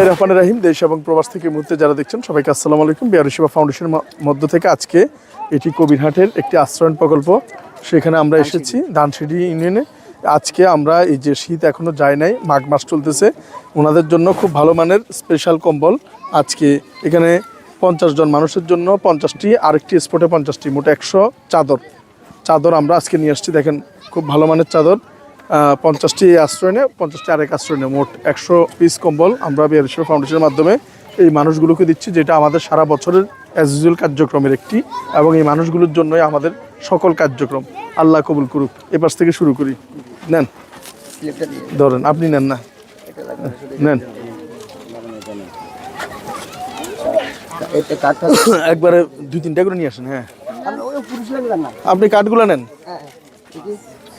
রহমান রাহিম দেশ এবং প্রবাস থেকে মুহূর্তে যারা দেখছেন সবাইকে আসসালামু আলাইকুম। বিহার সেবা ফাউন্ডেশনের মধ্য থেকে আজকে এটি কবিরহাটের একটি আশ্রয়ণ প্রকল্প। সেখানে আমরা এসেছি ধানসিঁড়ি ইউনিয়নে। আজকে আমরা এই যে শীত এখনও যায় নাই মাঘ মাস চলতেছে ওনাদের জন্য খুব ভালো মানের স্পেশাল কম্বল। আজকে এখানে পঞ্চাশ জন মানুষের জন্য পঞ্চাশটি আরেকটি স্পটে পঞ্চাশটি মোট একশো চাদর। চাদর আমরা আজকে নিয়ে আসছি দেখেন খুব ভালো মানের চাদর। পঞ্চাশটি আশ্রয় নেয় পঞ্চাশটি আরেক আশ্রয় নেয় মোট একশো পিস কম্বল আমরা বিহারেশ্বর ফাউন্ডেশনের মাধ্যমে এই মানুষগুলোকে দিচ্ছি যেটা আমাদের সারা বছরের অ্যাজ ইউজুয়াল কার্যক্রমের একটি এবং এই মানুষগুলোর জন্যই আমাদের সকল কার্যক্রম। আল্লাহ কবুল করুক। এ পাশ থেকে শুরু করি। নেন। ধরেন আপনি নেন না। নেন। একবারে দুই তিনটা করে নিয়ে আসেন হ্যাঁ। আপনি কাঠগুলো নেন। হ্যাঁ আছে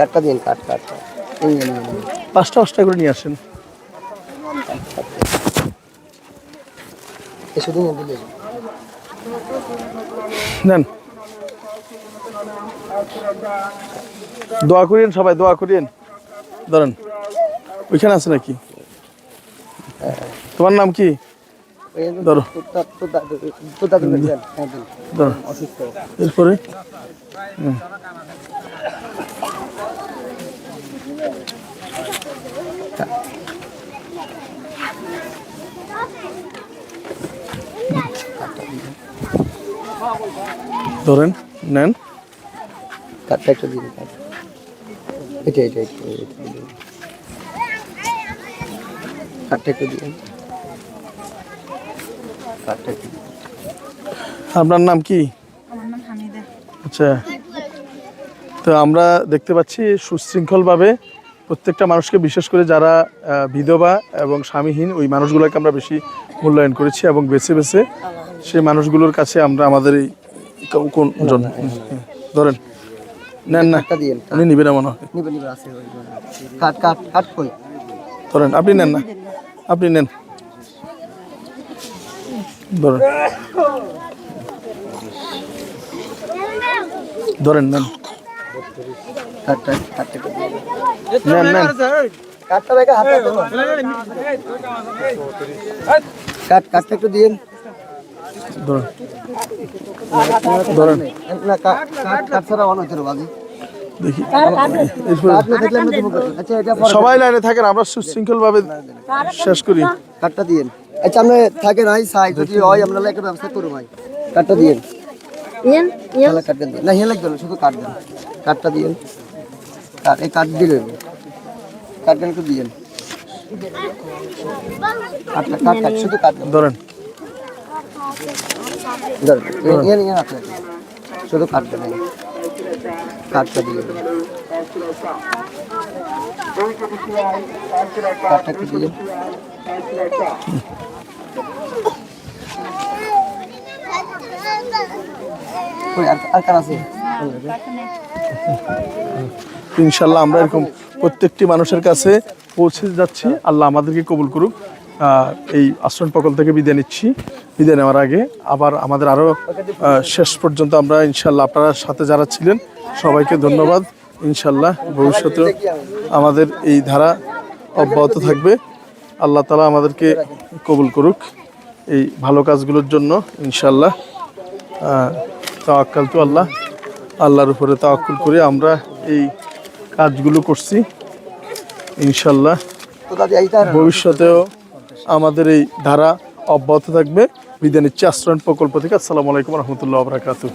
কাঠটা দিন কাঠ কাঠ। এই। পাঁচটা পাঁচটা করে নিয়ে আসেন। শুধু নেন। দোয়া করিয়েন সবাই দোয়া করিয়েন। ধরেন ওইখানে আছে নাকি? তোমার নাম কি? ধরো। হ্যাঁ এরপরে? ধরেন নেন। কাঠটা একটু দিন এটা এটা এটা দিন। আপনার নাম কি? আমার নাম হামিদা। আচ্ছা। তো আমরা দেখতে পাচ্ছি সুশৃঙ্খলভাবে প্রত্যেকটা মানুষকে বিশেষ করে যারা বিধবা এবং স্বামীহীন ওই মানুষগুলোকে আমরা বেশি মূল্যায়ন করেছি এবং বেছে বেছে সেই মানুষগুলোর কাছে আমরা আমাদের এই কোন- কোন জন ধরেন নেন না। উনি নিবেন মনে হয়। ধরেন আপনি নেন না। আপনি নেন। ধরেন। ধরেন নেন। হাতে একটু দিন ধরেন ধরেন না ছাড়া হচ্ছে বাজি দেখি? আচ্ছা সবাই লাইনে থাকেন আমরা সুশৃঙ্খল ভাবে শেষ করি। কাঠটা দিন আচ্ছা আমরা থাকেন নাই সাই যদি হয় আমরা একটা ব্যবস্থা করব ভাই। কাঠটা তাহলে না লাগবে না শুধু কাঠ দেন। কাঠটা দিন কাঠ এই কাঠ দিলে কাঠটা একটু দিন। কাঠটা কাঠ কাঠ শুধু কাঠ ধরেন। ধরেন ইয়ে নিয়ে শুধু কাঠ দেন কাঠটা দিয়ে দেন কাঠটা একটু আর আর কার আছে? ইনশাল্লাহ আমরা এরকম প্রত্যেকটি মানুষের কাছে পৌঁছে যাচ্ছি। আল্লাহ আমাদেরকে কবুল করুক। এই আশ্রম প্রকল্প থেকে বিদায় নিচ্ছি। বিদায় নেওয়ার আগে আবার আমাদের আরও শেষ পর্যন্ত আমরা ইনশাল্লাহ আপনারা সাথে যারা ছিলেন, সবাইকে ধন্যবাদ। ইনশাল্লাহ ভবিষ্যতেও আমাদের এই ধারা অব্যাহত থাকবে। আল্লাহ তালা আমাদেরকে কবুল করুক এই ভালো কাজগুলোর জন্য। ইনশাল্লাহ তাওয়াক্কাল তো আল্লাহ। আল্লাহর উপরে তাওয়াক্কুল করে আমরা এই কাজগুলো করছি ইনশাল্লাহ। ভবিষ্যতেও আমাদের এই ধারা অব্যাহত থাকবে। বিধানের নিচ্ছে আশ্রয়ণ প্রকল্প থেকে। আসসালামু আলাইকুম রহমতুল্লাহ বরাকাতুহ।